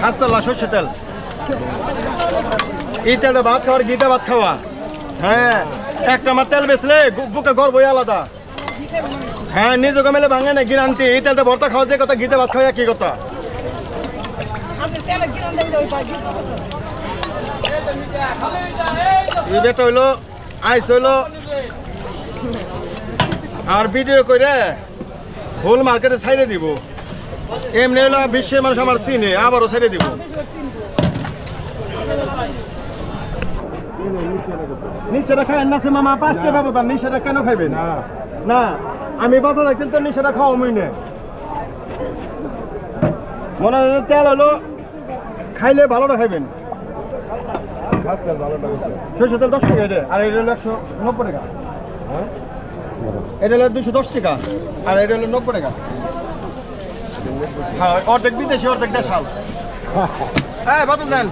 খাস্তাল্লা সর্ষে তেল। এই তেলটা ভাত খাওয়ার, গিটা ভাত খাওয়া। হ্যাঁ একটা আমার তেল বেচলে গু- বুকে গর্বই আলাদা। হ্যাঁ নিজে গমেলে ভাঙে না গিরান্তি এই তেলটা ভর্তা খাওয়া যে কথা গিতে ভাত খাওয়া কি কথা। এই হইল, আইস হইল। আর ভিডিও করে হোল মার্কেটে ছাইড়ে দিব। এমনি হলো বিশ্বের মানুষ আমার চিনে আবারও ছেড়ে দিব। নিশ্চয়টা না মামা পাঁচটা ব্যবধান নিশ্চয়টা কেন খাইবেন? না। আমি বাধা থাকতেন তো নিশ্চয়টা খাওয়া মই না। মনে হয় তেল হলো খাইলে ভালোটা খাইবেন। ছয়শো তেল দশ টাকা এটা। আর এটা হলো একশো নব্বই টাকা। এটা হলো দুশো দশ টাকা আর এটা হলো নব্বই টাকা। হ্যাঁ অর্ধেক বিদেশি অর্ধেক দেশাল হ্যাঁ বাতুল দেন।